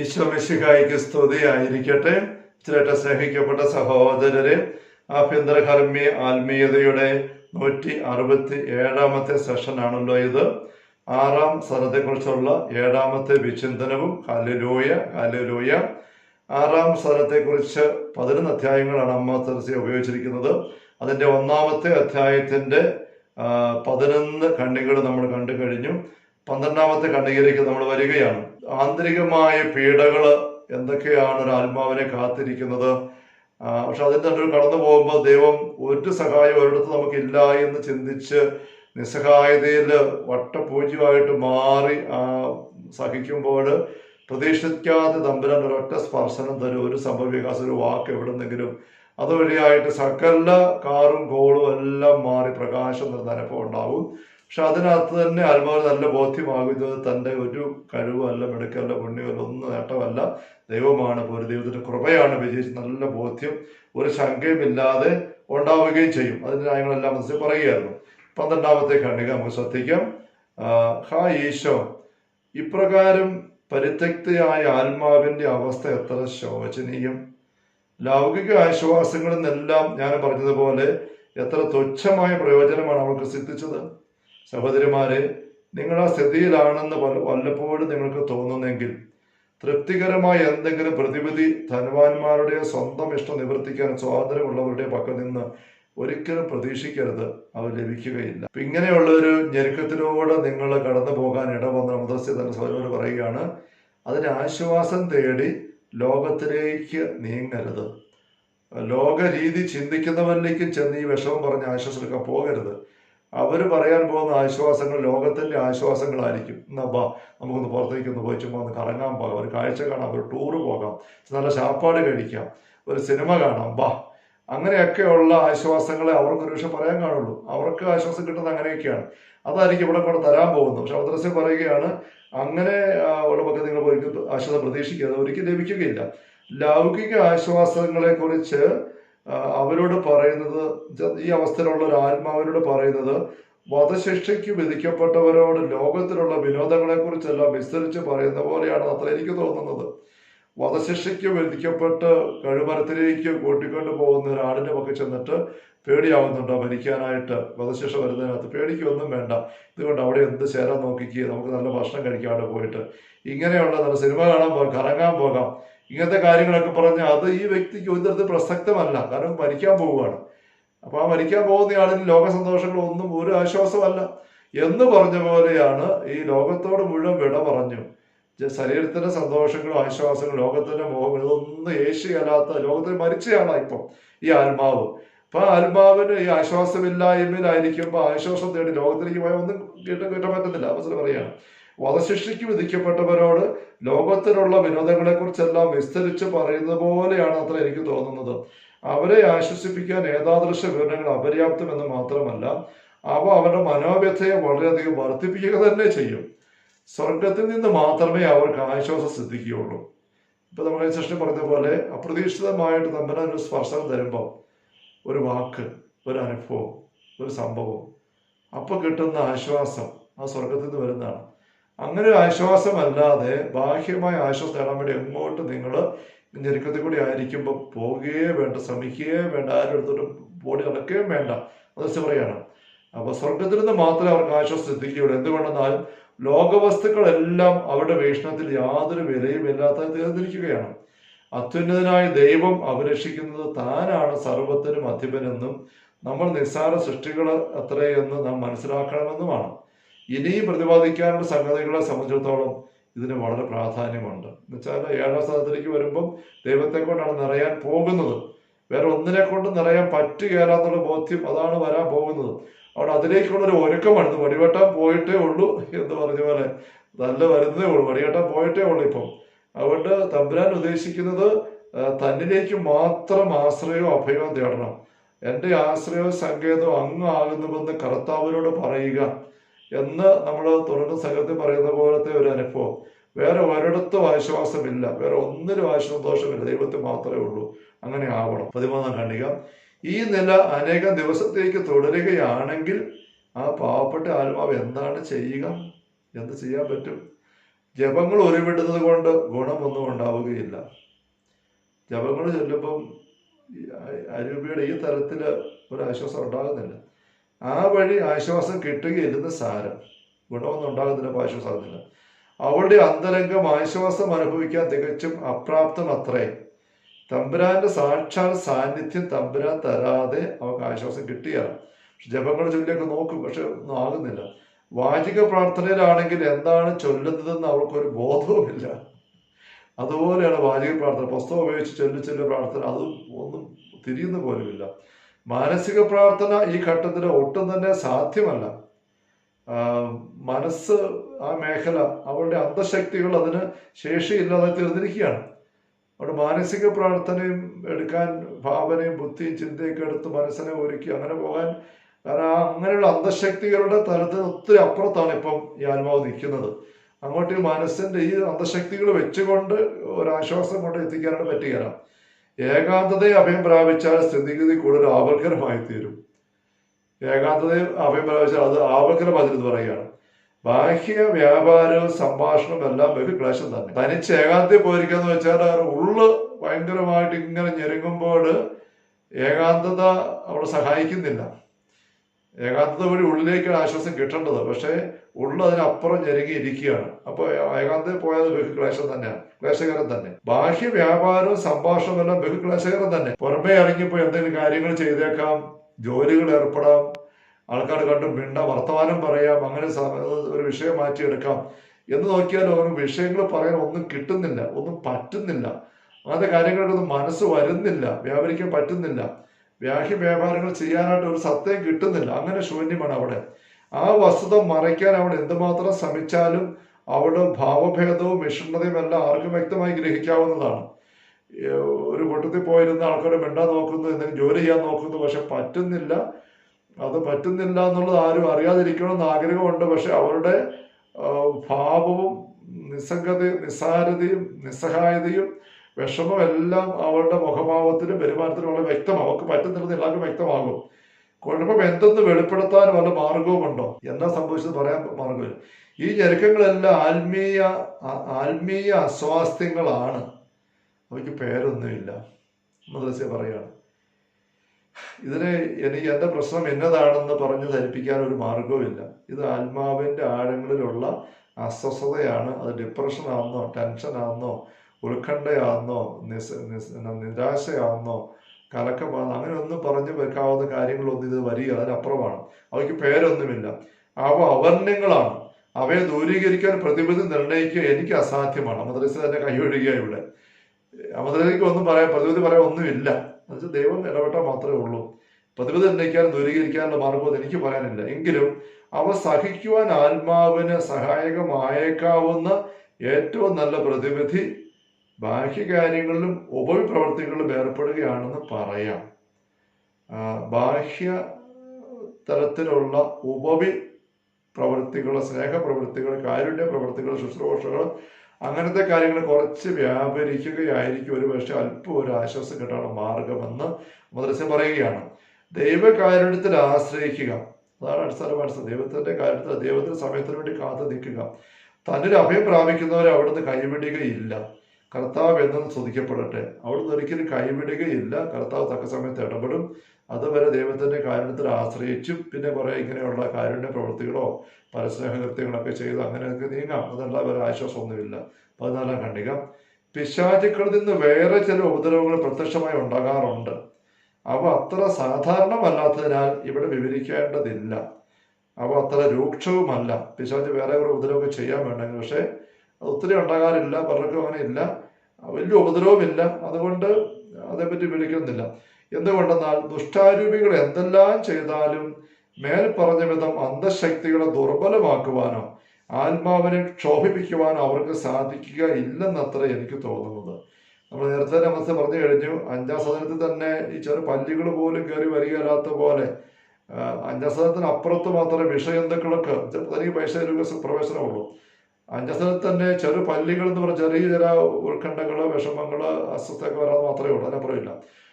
ഈശോമിശിഹായിക്ക് സ്തുതിയായിരിക്കട്ടെ. ചിരട്ട സ്നേഹിക്കപ്പെട്ട സഹോദരരെ ആഭ്യന്തരകർമ്മി ആത്മീയതയുടെ നൂറ്റി അറുപത്തി ഏഴാമത്തെ സെഷനാണല്ലോ ഇത്. ആറാം സ്ഥലത്തെക്കുറിച്ചുള്ള ഏഴാമത്തെ വിചിന്തനവും. കാലലൂയ കാലലൂയ ആറാം സ്ഥലത്തെക്കുറിച്ച് പതിനൊന്ന് അധ്യായങ്ങളാണ് അമ്മ തെരസ്യ ഉപയോഗിച്ചിരിക്കുന്നത്. അതിന്റെ ഒന്നാമത്തെ അധ്യായത്തിന്റെ പതിനൊന്ന് കണ്ണികൾ നമ്മൾ കണ്ടു കഴിഞ്ഞു. പന്ത്രണ്ടാമത്തെ കണ്ണികയിലേക്ക് നമ്മൾ വരികയാണ്. ആന്തരികമായ പീഡകൾ എന്തൊക്കെയാണ് ഒരു ആത്മാവിനെ കാത്തിരിക്കുന്നത്? പക്ഷെ അതിന്റെ ഒരു കടന്നു പോകുമ്പോൾ ദൈവം ഒരു സഹായം ഒരിടത്ത് നമുക്കില്ല എന്ന് ചിന്തിച്ച് നിസ്സഹായതയിൽ വട്ടപൂജ്യമായിട്ട് മാറി സഹിക്കുമ്പോൾ പ്രതീക്ഷിക്കാതെ തമ്പുരാൻ ഒരൊറ്റ സ്പർശനം തരും. ഒരു സംഭവവികാസം ഒരു വാക്ക് എവിടെന്നെങ്കിലും. അതുവഴിയായിട്ട് സകല കാറും കോളും എല്ലാം മാറി പ്രകാശം നിറഞ്ഞ ഉണ്ടാവും. പക്ഷെ അതിനകത്ത് തന്നെ ആത്മാവ് നല്ല ബോധ്യമാകും ഇത് തന്റെ ഒരു കഴിവല്ല മിടുക്കല്ല പുണ്യമല്ല ഒന്നും നേട്ടമല്ല. ദൈവമാണ് ഒരു ദൈവത്തിന്റെ കൃപയാണ് വിജയിച്ച് നല്ല ബോധ്യം ഒരു ശങ്കയുമില്ലാതെ ഉണ്ടാവുകയും ചെയ്യും. അതിന്റെ കാര്യങ്ങളെല്ലാം മനസ്സിൽ പറയുകയായിരുന്നു. പന്ത്രണ്ടാമത്തെ ഖണ്ഡിക നമുക്ക് ശ്രദ്ധിക്കാം. ഹാ ഈശോ. ഇപ്രകാരം പരിത്യക്തയായ ആത്മാവിന്റെ അവസ്ഥ എത്ര ശോചനീയം. ലൗകിക ആശ്വാസങ്ങളിൽ നിന്നെല്ലാം ഞാൻ പറഞ്ഞതുപോലെ എത്ര തുച്ഛമായ പ്രയോജനമാണ് അവൾക്ക് സിദ്ധിച്ചത്. സഹോദരിമാരെ നിങ്ങൾ ആ സ്ഥിതിയിലാണെന്ന് വല്ല- വല്ലപ്പോഴും നിങ്ങൾക്ക് തോന്നുന്നെങ്കിൽ തൃപ്തികരമായ എന്തെങ്കിലും പ്രതിവിധി ധനവാന്മാരുടെ സ്വന്തം ഇഷ്ടം നിവർത്തിക്കാൻ സ്വാതന്ത്ര്യമുള്ളവരുടെ പക്കൽ നിന്ന് ഒരിക്കലും പ്രതീക്ഷിക്കരുത്. അവ ലഭിക്കുകയില്ല. ഇങ്ങനെയുള്ള ഒരു ഞെരുക്കത്തിലൂടെ നിങ്ങൾ കടന്നു പോകാൻ ഇടവന്ന മുദസ്യ തന്നെ സഹോദരൻ പറയുകയാണ് അതിന് ആശ്വാസം തേടി ലോകത്തിലേക്ക് നീങ്ങരുത്. ലോകരീതി ചിന്തിക്കുന്നവരിലേക്കും ചെന്ന് ഈ വിഷമം പറഞ്ഞ് ആശ്വാസമെടുക്കാൻ പോകരുത്. അവർ പറയാൻ പോകുന്ന ആശ്വാസങ്ങൾ ലോകത്തിന്റെ ആശ്വാസങ്ങളായിരിക്കും. എന്നാ ബാ നമുക്കൊന്ന് പുറത്തേക്ക് ഒന്ന് പോയി ചുമ്മാ ഒന്ന് കറങ്ങാൻ പോകാം. ഒരു കാഴ്ച കാണാം ഒരു ടൂറ് പോകാം. നല്ല ശാപ്പാട് കഴിക്കാം. ഒരു സിനിമ കാണാം. ബാ. അങ്ങനെയൊക്കെയുള്ള ആശ്വാസങ്ങളെ അവർക്ക് ഒരു പക്ഷെ പറയാൻ കാണുള്ളൂ. അവർക്ക് ആശ്വാസം കിട്ടുന്നത് അങ്ങനെയൊക്കെയാണ്. അതായിരിക്കും ഇവിടെ കൂടെ തരാൻ പോകുന്നത്. പക്ഷെ അവതരസ്യം പറയുകയാണ് അങ്ങനെ ആ, ഉള്ള പക്കൽ നിങ്ങൾ ഒരിക്കലും ആശ്വാസം പ്രതീക്ഷിക്കരുത്. ഒരിക്കലും ലഭിക്കുകയില്ല. ലൗകിക ആശ്വാസങ്ങളെ കുറിച്ച് അവരോട് പറയുന്നത് ഈ അവസ്ഥയിലുള്ള ഒരു ആത്മാവിനോട് പറയുന്നത് വധശിക്ഷയ്ക്ക് വിധിക്കപ്പെട്ടവരോട് ലോകത്തിലുള്ള വിനോദങ്ങളെ കുറിച്ചെല്ലാം വിസ്തരിച്ച് പറയുന്ന പോലെയാണ് അത്ര എനിക്ക് തോന്നുന്നത്. വധശിക്ഷയ്ക്ക് വിധിക്കപ്പെട്ട് കഴിമരത്തിലേക്ക് കൂട്ടിക്കൊണ്ട് പോകുന്ന ഒരാടിന്റെ പക്കെ ചെന്നിട്ട് പേടിയാവുന്നുണ്ടോ മരിക്കാനായിട്ട്? വധശിക്ഷ വരുന്നതിനകത്ത് പേടിക്കൊന്നും വേണ്ട. ഇതുകൊണ്ട് അവിടെ എന്ത് ചേരാൻ നോക്കിക്കുക നമുക്ക് നല്ല ഭക്ഷണം കഴിക്കാം അവിടെ പോയിട്ട്. ഇങ്ങനെയുള്ള നല്ല സിനിമ കാണാൻ പോകാം കറങ്ങാൻ പോകാം. ഇങ്ങനത്തെ കാര്യങ്ങളൊക്കെ പറഞ്ഞാൽ അത് ഈ വ്യക്തിക്ക് ഒരു പ്രസക്തമല്ല. കാരണം മരിക്കാൻ പോവുകയാണ്. അപ്പൊ ആ മരിക്കാൻ പോകുന്ന ആളിൽ ലോക സന്തോഷങ്ങളൊന്നും ഒരു ആശ്വാസമല്ല. എന്ന് പറഞ്ഞ പോലെയാണ് ഈ ലോകത്തോട് മുഴുവൻ വിട പറഞ്ഞു. ശരീരത്തിന്റെ സന്തോഷങ്ങളും ആശ്വാസങ്ങളും ലോകത്തിന്റെ മോഹങ്ങളും ഇതൊന്നും ഏഷ്യയല്ലാത്ത ലോകത്തിൽ മരിച്ചയാളാ ഇപ്പം ഈ ആത്മാവ്. അപ്പൊ ആത്മാവിന് ഈ ആശ്വാസമില്ലായ്മയിലായിരിക്കുമ്പോ ആശ്വാസം തേടി ലോകത്തിലേക്ക് പോയാൽ ഒന്നും കേട്ട് കേട്ടാൻ പറ്റുന്നില്ല അവസരം പറയാണ് വധശിക്ഷയ്ക്ക് വിധിക്കപ്പെട്ടവരോട് ലോകത്തിലുള്ള വിനോദങ്ങളെ കുറിച്ചെല്ലാം വിസ്തരിച്ച് പറയുന്നത് പോലെയാണ് അത്ര എനിക്ക് തോന്നുന്നത്. അവരെ ആശ്വസിപ്പിക്കാൻ ഏതാദൃശ വിവരങ്ങൾ അപര്യാപ്തമെന്ന് മാത്രമല്ല അവ അവരുടെ മനോവ്യഥയെ വളരെയധികം വർദ്ധിപ്പിക്കുക തന്നെ ചെയ്യും. സ്വർഗത്തിൽ നിന്ന് മാത്രമേ അവർക്ക് ആശ്വാസം സിദ്ധിക്കുകയുള്ളൂ. ഇപ്പൊ നമ്മൾ സൃഷ്ടി പറഞ്ഞ പോലെ അപ്രതീക്ഷിതമായിട്ട് നമ്മുടെ ഒരു സ്പർശനം തരുമ്പോൾ ഒരു വാക്ക് ഒരു അനുഭവം ഒരു സംഭവം. അപ്പൊ കിട്ടുന്ന ആശ്വാസം ആ സ്വർഗത്തിൽ നിന്ന് വരുന്നതാണ്. അങ്ങനെ ഒരു ആശ്വാസമല്ലാതെ ബാഹ്യമായ ആശ്വാസം നേടാൻ വേണ്ടി എങ്ങോട്ട് നിങ്ങൾ ഞെരുക്കത്തിൽ കൂടി ആയിരിക്കുമ്പോൾ പോകുകയേ വേണ്ട ശ്രമിക്കുകയേ വേണ്ട ആരും എടുത്തോട്ട് ബോഡി നടക്കുകയും വേണ്ട. അത് പറയണം. അപ്പൊ സ്വർഗത്തിൽ നിന്ന് മാത്രമേ അവർക്ക് ആശ്വാസം സിദ്ധിക്കുകയുള്ളൂ. എന്തുകൊണ്ടെന്നാൽ ലോകവസ്തുക്കളെല്ലാം അവരുടെ വീക്ഷണത്തിൽ യാതൊരു വിലയും ഇല്ലാത്ത തീർന്നിരിക്കുകയാണ്. അത്യുന്നതനായ ദൈവം അഭിലഷിക്കുന്നത് താനാണ് സർവത്തിനും അധിപനെന്നും നമ്മൾ നിസ്സാര സൃഷ്ടികൾ അത്രയെന്ന് നാം മനസ്സിലാക്കണമെന്നുമാണ്. ഇനിയും പ്രതിപാദിക്കാനുള്ള സംഗതികളെ സംബന്ധിച്ചിടത്തോളം ഇതിന് വളരെ പ്രാധാന്യമുണ്ട്. എന്നുവെച്ചാൽ ഏഴാം സ്ഥാനത്തിലേക്ക് വരുമ്പം ദൈവത്തെ കൊണ്ടാണ് നിറയാൻ പോകുന്നത്. വേറെ ഒന്നിനെ കൊണ്ട് നിറയാൻ പറ്റുകയില്ലാന്നുള്ള ബോധ്യം അതാണ് വരാൻ പോകുന്നത്. അവിടെ അതിലേക്കുള്ളൊരു ഒരുക്കമാണ് വടിവെട്ടാൻ പോയിട്ടേ ഉള്ളൂ എന്ന് പറഞ്ഞ പോലെ നല്ല വരുന്നതേ ഉള്ളൂ. വടിവെട്ടാൻ പോയിട്ടേ ഉള്ളൂ ഇപ്പം. അതുകൊണ്ട് തമ്പുരാൻ ഉദ്ദേശിക്കുന്നത് തന്നിലേക്ക് മാത്രം ആശ്രയവും അഭയവും തേടണം. എന്റെ ആശ്രയവും സങ്കേതവും അങ്ങ് ആകുന്നുവെന്ന് കർത്താവിനോട് പറയുക. എന്ന് നമ്മൾ തുടർന്ന് സംഘത്തിൽ പറയുന്ന പോലത്തെ ഒരു അനുഭവം. വേറെ ഒരിടത്തും ആശ്വാസമില്ല. വേറെ ഒന്നിലും ആശ്വാസദോഷമില്ല. ദൈവത്തിൽ മാത്രമേ ഉള്ളൂ. അങ്ങനെ ആവണം. പതിമൂന്നാം ഖണ്ഡിക. ഈ നില അനേകം ദിവസത്തേക്ക് തുടരുകയാണെങ്കിൽ ആ പാവപ്പെട്ട ആത്മാവ് എന്താണ് ചെയ്യുക? എന്ത് ചെയ്യാൻ പറ്റും? ജപങ്ങൾ ഉരുവിടുന്നത് കൊണ്ട് ഗുണമൊന്നും ഉണ്ടാവുകയില്ല. ജപങ്ങൾ ചൊല്ലുമ്പം അരൂപിയുടെ ഈ തരത്തിൽ ഒരു ആശ്വാസം ഉണ്ടാകുന്നില്ല. ആ വഴി ആശ്വാസം കിട്ടുകയില്ലെന്ന് സാരം. ഗുണമൊന്നും ഉണ്ടാകുന്നില്ല അപ്പോൾ ആശ്വാസമാകുന്നില്ല. അവളുടെ അന്തരംഗം ആശ്വാസം അനുഭവിക്കാൻ തികച്ചും അപ്രാപ്തം അത്രേ. തമ്പുരാന്റെ സാക്ഷാൽ സാന്നിധ്യം തമ്പുരാൻ തരാതെ അവൾക്ക് ആശ്വാസം കിട്ടിയാണ് ജപങ്ങൾ ചൊല്ലിയൊക്കെ നോക്കും പക്ഷെ ഒന്നും ആകുന്നില്ല. വാചിക പ്രാർത്ഥനയിലാണെങ്കിൽ എന്താണ് ചൊല്ലുന്നതെന്ന് അവൾക്കൊരു ബോധവുമില്ല. അതുപോലെയാണ് വാചിക പ്രാർത്ഥന. പുസ്തകം ഉപയോഗിച്ച് ചൊല്ലി ചൊല്ലി പ്രാർത്ഥന അതും ഒന്നും തിരിയുന്ന പോലുമില്ല. മാനസിക പ്രാർത്ഥന ഈ ഘട്ടത്തിൽ ഒട്ടും തന്നെ സാധ്യമല്ല. മനസ്സ് ആ മേഖല അവളുടെ അന്തശക്തികൾ അതിന് ശേഷിയില്ലാതെ തീർന്നിരിക്കുകയാണ്. അവിടെ മാനസിക പ്രാർത്ഥനയും എടുക്കാൻ ഭാവനയും ബുദ്ധിയും ചിന്തയൊക്കെ എടുത്ത് മനസ്സിനെ ഒരുക്കി അങ്ങനെ പോകാൻ കാരണം ആ അങ്ങനെയുള്ള അന്തശക്തികളുടെ തലത്തിൽ ഒത്തിരി അപ്പുറത്താണ് ഇപ്പം ഈ ആത്മാവ് നിൽക്കുന്നത്. അങ്ങോട്ട് ഈ മനസ്സിന്റെ ഈ അന്തശക്തികൾ വെച്ചുകൊണ്ട് ഒരാശ്വാസം കൊണ്ട് എത്തിക്കാനായിട്ട് പറ്റുകയില്ല. ഏകാന്തതയെ അഭയം പ്രാപിച്ചാൽ സ്ഥിതിഗതി കൂടുതൽ ആപൽക്കരമായി തീരും ഏകാന്തതയെ അഭയം പ്രാപിച്ചാൽ അത് ആവർക്കരമാതിരുന്ന് പറയുകയാണ്. ബാഹ്യ വ്യാപാരവും സംഭാഷണവും എല്ലാം ഒരു ക്ലേശം തന്നെ. തനിച്ച് ഏകാന്തയെ പോയിരിക്കാന്ന് വെച്ചാൽ ഉള്ള് ഭയങ്കരമായിട്ട് ഇങ്ങനെ ഞെരുങ്ങുമ്പോൾ ഏകാന്തത അവിടെ സഹായിക്കുന്നില്ല. ഏകാന്തത വഴി ഉള്ളിലേക്കാണ് ആശ്വാസം കിട്ടേണ്ടത്. പക്ഷേ ഉള്ള അതിനപ്പുറം ഞെരുങ്ങി ഇരിക്കുകയാണ്. അപ്പോൾ ഏകാന്തയിൽ പോയത് ബഹുക്ലേശം തന്നെയാണ്. ക്ലേശകരം തന്നെ. ബാഹ്യ വ്യാപാരവും സംഭാഷണവും എല്ലാം ബഹുക്ലേശകരം തന്നെ. പുറമേ ഇറങ്ങിപ്പോ എന്തെങ്കിലും കാര്യങ്ങൾ ചെയ്തേക്കാം. ജോലികൾ ഏർപ്പെടാം. ആൾക്കാർ കണ്ട് മിണ്ട. വർത്തമാനം പറയാം. അങ്ങനെ ഒരു വിഷയം മാറ്റിയെടുക്കാം. എന്ന് നോക്കിയാൽ ഓരോ വിഷയങ്ങൾ പറയാൻ ഒന്നും കിട്ടുന്നില്ല. ഒന്നും പറ്റുന്നില്ല. അങ്ങനത്തെ കാര്യങ്ങളൊന്നും മനസ്സ് വരുന്നില്ല. വ്യാപരിക്കാൻ പറ്റുന്നില്ല. വ്യാഹ്യ വ്യാപാരങ്ങൾ ചെയ്യാനായിട്ട് ഒരു സത്യം കിട്ടുന്നില്ല. അങ്ങനെ ശൂന്യമാണ് അവിടെ. ആ വസ്തുത മറയ്ക്കാൻ അവൾ എന്തുമാത്രം ശ്രമിച്ചാലും അവിടെ ഭാവഭേദവും വിഷണ്ണതയും എല്ലാം ആർക്കും വ്യക്തമായി ഗ്രഹിക്കാവുന്നതാണ്. ഒരു കൂട്ടത്തിൽ പോയിരുന്ന ആൾക്കാർ മിണ്ടാൻ നോക്കുന്നു എന്തെങ്കിലും ജോലി ചെയ്യാൻ നോക്കുന്നു പക്ഷെ പറ്റുന്നില്ല. അത് പറ്റുന്നില്ല എന്നുള്ളത് ആരും അറിയാതിരിക്കണമെന്ന് ആഗ്രഹമുണ്ട്. പക്ഷെ അവരുടെ ഭാവവും നിസ്സംഗതയും നിസ്സാരതയും നിസ്സഹായതയും വിഷമം എല്ലാം അവളുടെ മുഖഭാവത്തിലും പെരുമാറ്റത്തിലും വളരെ വ്യക്തമാവും അവൾക്ക് പറ്റുന്നില്ലെന്ന് എല്ലാവർക്കും വ്യക്തമാകും. കുഴപ്പം എന്തെന്ന് വെളിപ്പെടുത്താൻ വല്ല മാർഗവുമുണ്ടോ? എന്നാ സംഭവിച്ചത് പറയാൻ മാർഗമില്ല. ഈ ഞെരുക്കങ്ങളെല്ലാം ആത്മീയ ആത്മീയ അസ്വാസ്ഥ്യങ്ങളാണ്. അവയ്ക്ക് പേരൊന്നുമില്ല. മദ്രസ പറയാണ്. ഇതിന് എനിക്ക് എന്റെ പ്രശ്നം എന്നതാണെന്ന് പറഞ്ഞ് ധരിപ്പിക്കാൻ ഒരു മാർഗവുമില്ല. ഇത് ആത്മാവിന്റെ ആഴങ്ങളിലുള്ള അസ്വസ്ഥതയാണ്. അത് ഡിപ്രഷൻ ആണെന്നോ ടെൻഷൻ ആണെന്നോ ഉത്കണ്ഠയാണെന്നോ നിസ് നിസ് നിരാശയാണെന്നോ കലക്കമാണെന്നോ അങ്ങനെ ഒന്നും പറഞ്ഞു വെക്കാവുന്ന കാര്യങ്ങളൊന്നും ഇത് വരിക അതിനപ്പുറമാണ്. അവയ്ക്ക് പേരൊന്നുമില്ല. അവ അവർണ്യങ്ങളാണ്. അവയെ ദൂരീകരിക്കാൻ പ്രതിവിധി നിർണയിക്കുക എനിക്ക് അസാധ്യമാണ്. അമദ്രസ തന്നെ കൈയൊഴുകിയ ഇവിടെ. അമദ്രസയ്ക്ക് ഒന്നും പറയാൻ പ്രതിവിധി പറയാൻ ഒന്നുമില്ല. എന്നുവെച്ചാൽ ദൈവം ഇടപെട്ടാൽ മാത്രമേ ഉള്ളൂ. പ്രതിവിധി നിർണയിക്കാനും ദൂരീകരിക്കാനുള്ള മാർഗം എനിക്ക് പറയാനില്ല. എങ്കിലും അവ സഹിക്കുവാൻ ആത്മാവിന് സഹായകമായേക്കാവുന്ന ഏറ്റവും നല്ല പ്രതിവിധി ബാഹ്യകാര്യങ്ങളിലും ഉപവിപ്രവർത്തികളിലും ഏർപ്പെടുകയാണെന്ന് പറയാം. ബാഹ്യ തലത്തിലുള്ള ഉപവി പ്രവൃത്തികൾ സ്നേഹപ്രവൃത്തികൾ കാരുണ്യ പ്രവൃത്തികൾ ശുശ്രൂഷകൾ അങ്ങനത്തെ കാര്യങ്ങൾ കുറച്ച് വ്യാപരിക്കുകയായിരിക്കും ഒരു പക്ഷേ അല്പം ഒരു ആശ്വാസം കിട്ടാനുള്ള മാർഗമെന്ന് മദ്രസ പറയുകയാണ്. ദൈവകാരുണ്യത്തിൽ ആശ്രയിക്കുക. അതാണ് അടിസ്ഥാന ദൈവത്തിന്റെ കാര്യത്തിൽ ദൈവത്തിന്റെ സമയത്തിന് വേണ്ടി കാത്തു നിൽക്കുക തന്നിൽ അഭയം പ്രാപിക്കുന്നവരെ അവിടുന്ന് കൈവിടുകയില്ല. കർത്താവ് എന്നും സ്തുതിക്കപ്പെടട്ടെ. അവിടുന്ന് ഒരിക്കലും കൈവിടുകയില്ല. കർത്താവ് തക്ക സമയത്ത് ഇടപെടും. അതുവരെ ദൈവത്തിന്റെ കാരുണ്യത്തിൽ ആശ്രയിച്ചും പിന്നെ കുറെ ഇങ്ങനെയുള്ള കാരുണ്യ പ്രവൃത്തികളോ പരസ്നേഹകൃത്യങ്ങളൊക്കെ ചെയ്ത് അങ്ങനെയൊക്കെ നീങ്ങാം. അതല്ല ഒരു ആശ്വാസമൊന്നുമില്ല. പതിനാലാം ഖണ്ഡിക. പിശാചുക്കളിൽ നിന്ന് വേറെ ചില ഉപദ്രവങ്ങൾ പ്രത്യക്ഷമായി ഉണ്ടാകാറുണ്ട്. അവ അത്ര സാധാരണമല്ലാത്തതിനാൽ ഇവിടെ വിവരിക്കേണ്ടതില്ല. അവ അത്ര രൂക്ഷവുമല്ല. പിശാച് വേറെ കുറെ ഉപദ്രവമൊക്കെ ചെയ്യാൻ വേണ്ടെങ്കിൽ പക്ഷേ ഒത്തിരി ഉണ്ടാകാറില്ല. പലർക്കും അങ്ങനെ ഇല്ല. വലിയ ഉപദ്രവമില്ല. അതുകൊണ്ട് അതേപ്പറ്റി വിളിക്കുന്നില്ല എന്തുകൊണ്ടെന്നാൽ ദുഷ്ടാരൂപികൾ എന്തെല്ലാം ചെയ്താലും മേൽ പറഞ്ഞ വിധം അന്ധശക്തികളെ ദുർബലമാക്കുവാനോ ആത്മാവിനെ ക്ഷോഭിപ്പിക്കുവാനോ അവർക്ക് സാധിക്കുക ഇല്ലെന്നത്ര എനിക്ക് തോന്നുന്നത്. നമ്മൾ നേരത്തെ നമസ്തേ പറഞ്ഞു കഴിഞ്ഞു. അഞ്ചാം സദനത്തിൽ തന്നെ ഈ ചെറു പല്ലികൾ പോലും കയറി വരികയില്ലാത്ത പോലെ അഞ്ചാം സദനത്തിന് അപ്പുറത്ത് മാത്രമേ വിഷയന്തുക്കൾക്ക് തനിക്ക് പൈസ പ്രവേശനമുള്ളൂ. അഞ്ചാം സദനത്തിൽ തന്നെ ചെറു പല്ലികൾ എന്ന് പറഞ്ഞ ചെറിയ ചില ഉത്കണ്ഠങ്ങൾ വിഷമങ്ങൾ അസ്വസ്ഥയൊക്കെ വരാതെ മാത്രമേ ഉള്ളൂ. അതിനപ്പുറമില്ല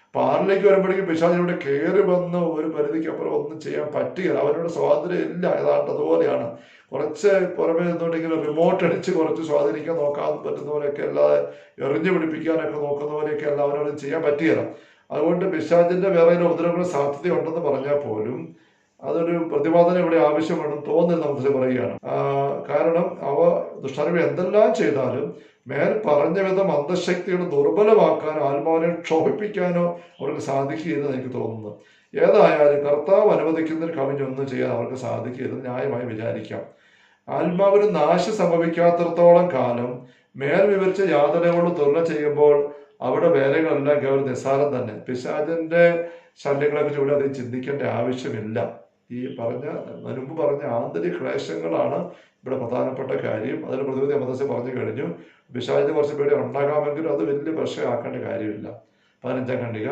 അപ്പൊ ആറിലേക്ക് വരുമ്പോഴേക്കും പിശാചിനോട് കയറി വന്ന് ഒരു പരിധിക്ക് അപ്പുറം ഒന്നും ചെയ്യാൻ പറ്റുകയില്ല അവനോട് സ്വാതന്ത്ര്യം ഇല്ല. ഏതാണ്ട് അതുപോലെയാണ്. കുറച്ച് പുറമേ നിന്നുണ്ടെങ്കിൽ റിമോട്ട് അടിച്ച് കുറച്ച് സ്വാധീനിക്കാൻ നോക്കാൻ പറ്റുന്നവരൊക്കെ അല്ലാതെ എറിഞ്ഞു പിടിപ്പിക്കാനൊക്കെ നോക്കുന്നവരെയൊക്കെ അവനോട് ചെയ്യാൻ പറ്റുകയില്ല അതുകൊണ്ട് പിശാചിന്റെ വേറെ ചില സാധ്യത ഉണ്ടെന്ന് പറഞ്ഞാൽ പോലും അതൊരു പ്രതിപാദനം ഇവിടെ ആവശ്യമാണെന്ന് തോന്നുന്നില്ല നമുക്ക് പറയുകയാണ്. കാരണം ദുഷ്ടറിവ് എന്തെല്ലാം ചെയ്താലും മേൽ പറഞ്ഞ വിധം അന്ധശക്തികളെ ദുർബലമാക്കാനോ ആത്മാവിനെ ക്ഷോഭിപ്പിക്കാനോ അവർക്ക് സാധിക്കുകയെന്ന് എനിക്ക് തോന്നുന്നു. ഏതായാലും കർത്താവ് അനുവദിക്കുന്നതിന് കവിഞ്ഞൊന്നും ചെയ്യാൻ അവർക്ക് സാധിക്കില്ലെന്ന് ന്യായമായി വിചാരിക്കാം. ആത്മാവിന് നാശം സംഭവിക്കാത്തിടത്തോളം കാലം മേൽ വിവരിച്ച യാതനകളോട് തുലന ചെയ്യുമ്പോൾ അവിടെ വേലകളെല്ലാം കേവലം നിസ്സാരം തന്നെ. പിശാചിന്റെ ശല്യങ്ങളെ കുറിച്ച് ഇവിടെ അധികം ചിന്തിക്കേണ്ട ആവശ്യമില്ല. ഈ പറഞ്ഞ മുൻപ് പറഞ്ഞ ആന്തരിക ക്ലേശങ്ങളാണ് ഇവിടെ പ്രധാനപ്പെട്ട കാര്യം. അതിന് പ്രതിവിധി അമദസ്യ പറഞ്ഞു കഴിഞ്ഞു വിശാലിന്റെ കുറച്ച് പേടി ഉണ്ടാകാമെങ്കിലും അത് വലിയ പ്രശ്നമാക്കേണ്ട കാര്യമില്ല. പതിനഞ്ചാം ഖണ്ഡിക.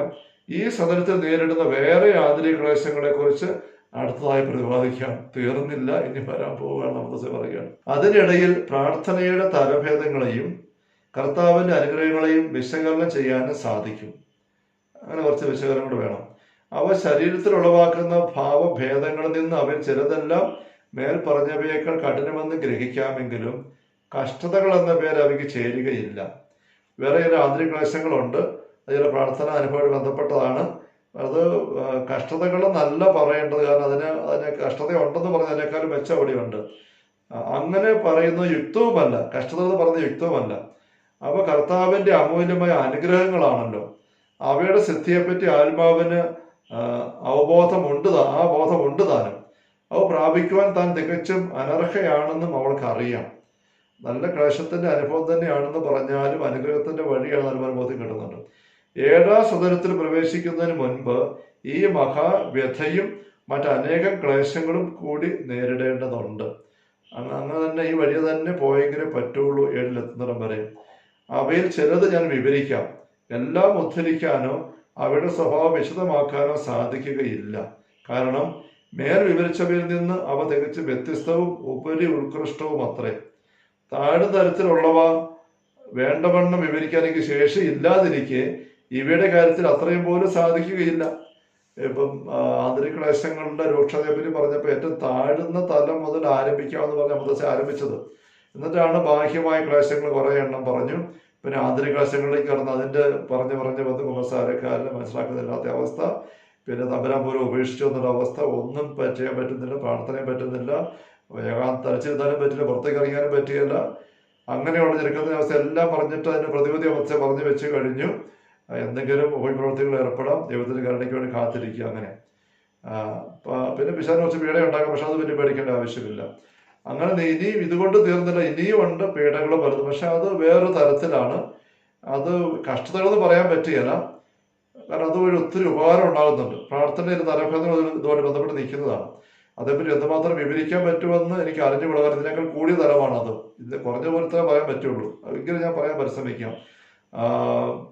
ഈ സദനത്തിൽ നേരിടുന്ന വേറെ ആന്തരിക ക്ലേശങ്ങളെ കുറിച്ച് അടുത്തതായി പ്രതിപാദിക്കാം തീർന്നില്ല. ഇനി വരാൻ പോവുകയാണ് അമദസ്യ പറയുകയാണ്. അതിനിടയിൽ പ്രാർത്ഥനയുടെ തരഭേദങ്ങളെയും കർത്താവിന്റെ അനുഗ്രഹങ്ങളെയും വിശകലനം ചെയ്യാനും സാധിക്കും. അങ്ങനെ കുറച്ച് വിശകലനം കൂടെ വേണം. അവ ശരീരത്തിൽ ഉളവാക്കുന്ന ഭാവഭേദങ്ങളിൽ നിന്ന് അവൻ ചിലതെല്ലാം മേൽ പറഞ്ഞവയേക്കാൾ കഠിനമെന്ന് ഗ്രഹിക്കാമെങ്കിലും കഷ്ടതകൾ എന്ന പേര് അവയ്ക്ക് ചേരുകയില്ല. വേറെ ചില ആന്തരിക ക്ലേശങ്ങളുണ്ട്. ചില പ്രാർത്ഥന അനുഭവം ബന്ധപ്പെട്ടതാണ്. അത് കഷ്ടതകൾ നല്ല പറയേണ്ടത് കാരണം അതിന് അതിന് കഷ്ടത ഉണ്ടെന്ന് പറഞ്ഞതിനേക്കാളും മെച്ചം അവിടെയുണ്ട് അങ്ങനെ പറയുന്നത് യുക്തവുമല്ല. കഷ്ടത എന്ന് പറയുന്നത് യുക്തവുമല്ല. അവ കർത്താവിന്റെ അമൂല്യമായ അനുഗ്രഹങ്ങളാണല്ലോ. അവയുടെ സിദ്ധിയെപ്പറ്റി ആത്മാവിന് അവബോധമുണ്ട് ആ ബോധമുണ്ട് താനും. അവ പ്രാപിക്കുവാൻ താൻ തികച്ചും അനർഹയാണെന്നും അവൾക്ക് അറിയാം നല്ല ക്ലേശത്തിന്റെ അനുഭവം തന്നെയാണെന്ന് പറഞ്ഞാലും അനുഗ്രഹത്തിന്റെ വഴിയാണ് അനുഭവബോധം കിട്ടുന്നുണ്ട് ഏഴാം സദനത്തിൽ പ്രവേശിക്കുന്നതിന് മുൻപ് ഈ മഹാവ്യഥയും മറ്റനേകം ക്ലേശങ്ങളും കൂടി നേരിടേണ്ടതുണ്ട്. അങ്ങ- അങ്ങനെ തന്നെ ഈ വഴി തന്നെ പോയെങ്കിലേ പറ്റുള്ളൂ ഏഴിലെത്തുന്നിടം വരെ. അവയിൽ ചിലത് ഞാൻ വിവരിക്കാം. എല്ലാം ഉദ്ധരിക്കാനോ അവയുടെ സ്വഭാവം വിശദമാക്കാനോ സാധിക്കുകയില്ല. കാരണം മേൽ വിവരിച്ചവയിൽ നിന്ന് അവ തികച്ചും വ്യത്യസ്തവും ഉപരി ഉത്കൃഷ്ടവും അത്രേ. താഴ്ന്ന തരത്തിലുള്ളവ വേണ്ടവണ്ണം വിവരിക്കാൻ എനിക്ക് ശേഷി ഇല്ലാതിരിക്കെ ഇവയുടെ കാര്യത്തിൽ അത്രയും പോലും സാധിക്കുകയില്ല. ഇപ്പം ആന്തരിക ക്ലേശങ്ങളുടെ രൂക്ഷതയെ പറ്റി പറഞ്ഞപ്പോൾ ഏറ്റവും താഴ്ന്ന തലം മുതൽ ആരംഭിക്കാമെന്ന് പറഞ്ഞ അമൃതസ ആരംഭിച്ചത്. എന്നിട്ടാണ് ബാഹ്യമായ ക്ലേശങ്ങൾ കുറേ എണ്ണം പറഞ്ഞു. പിന്നെ ആന്തരിക ക്ലേശങ്ങളിലേക്ക് കടന്ന് അതിന്റെ പറഞ്ഞു പറഞ്ഞ് വന്ന് കുമ്പസാരക്കാരനെ മനസ്സിലാക്കുന്നില്ലാത്ത അവസ്ഥ പിന്നെ തമ്പരാൻ പോലും ഉപേക്ഷിച്ചു എന്നുള്ള അവസ്ഥ ഒന്നും ചെയ്യാൻ പറ്റുന്നില്ല പ്രാർത്ഥനയും പറ്റുന്നില്ല ഏകാന്ത തലച്ചിരുത്താനും പറ്റില്ല പുറത്തേക്ക് ഇറങ്ങാനും പറ്റുകയില്ല. അങ്ങനെയുള്ള ചെറുക്കുന്ന അവസ്ഥ എല്ലാം പറഞ്ഞിട്ട് അതിന് പ്രതിവിധി അവസ്ഥ പറഞ്ഞു വെച്ച് കഴിഞ്ഞു. എന്തെങ്കിലും ഉപപ്രവർത്തികൾ ഏർപ്പെടാം ദൈവത്തിന്റെ കരുണയ്ക്ക് വേണ്ടി കാത്തിരിക്കുക അങ്ങനെ. പിന്നെ പിശാചിനെ കുറച്ച് പീഡ ഉണ്ടാക്കാം പക്ഷെ അത് വലിയ പേടിക്കേണ്ട ആവശ്യമില്ല. അങ്ങനെ ഇനിയും ഇതുകൊണ്ട് തീർന്നില്ല ഇനിയും ഉണ്ട് പീഡകൾ പലതും പക്ഷെ അത് വേറൊരു തരത്തിലാണ്. അത് കഷ്ടതകളെന്ന് പറയാൻ പറ്റുകയില്ല. കാരണം അതുവഴി ഒത്തിരി ഉപകാരം ഉണ്ടാകുന്നുണ്ട്. പ്രാർത്ഥനയിൽ തലഭേദം ഇതുമായിട്ട് ബന്ധപ്പെട്ട് നിൽക്കുന്നതാണ്. അതേപ്പറ്റി എന്തുമാത്രം വിവരിക്കാൻ പറ്റുമെന്ന് എനിക്ക് അറിഞ്ഞുകൂടാ. കാരണം ഇതിനേക്കാൾ കൂടിയ തരമാണ് അത്. ഇത് കുറഞ്ഞ പോലത്തെ പറയാൻ പറ്റുള്ളൂ. എങ്കിലും ഞാൻ പറയാൻ പരിശ്രമിക്കാം.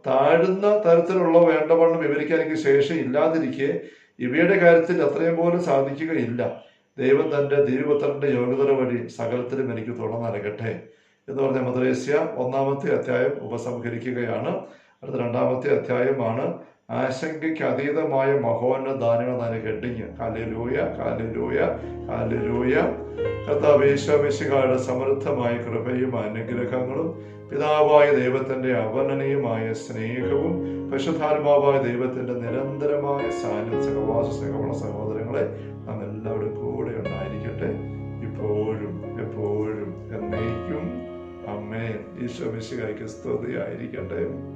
താഴ്ന്ന തരത്തിലുള്ള വേണ്ടവണ്ണം വിവരിക്കാൻ എനിക്ക് ശേഷി ഇല്ലാതിരിക്കെ ഇവയുടെ കാര്യത്തിൽ അത്രയും പോലും സാധിക്കുകയില്ല. ദൈവം തന്റെ ദിവ്യപുത്രന്റെ യോഗ്യതര വഴി സകലത്തിലും എനിക്ക് തുറന്നരകട്ടെ എന്ന് പറഞ്ഞ മദ്രേസ്യ ഒന്നാമത്തെ അധ്യായം ഉപസംഹരിക്കുകയാണ്. അടുത്ത രണ്ടാമത്തെ അധ്യായമാണ് ആശങ്കയ്ക്ക് അതീതമായ മഹോന്ന ദാനങ്ങൾ തന്നെ ഹെഡിങ് കാലിലൂയ കാലിലൂയ കാലിലൂയ കർത്താവേശമിശികാരുടെ സമൃദ്ധമായ കൃപയും അനുഗ്രഹങ്ങളും പിതാവായ ദൈവത്തിന്റെ അവർണനീയമായ സ്നേഹവും പശുധാത്മാവായ ദൈവത്തിന്റെ നിരന്തരമായ സാന്നിധ്യ സഹവാസ സഹവണ സഹോദരങ്ങളെ നാം എല്ലാവരും കൂടെ ഉണ്ടായിരിക്കട്ടെ. ഇപ്പോഴും എപ്പോഴും എന്നേക്കും. അമ്മേ ഈശോ മിശികായ്ക്ക് സ്തുതിയായിരിക്കട്ടെ.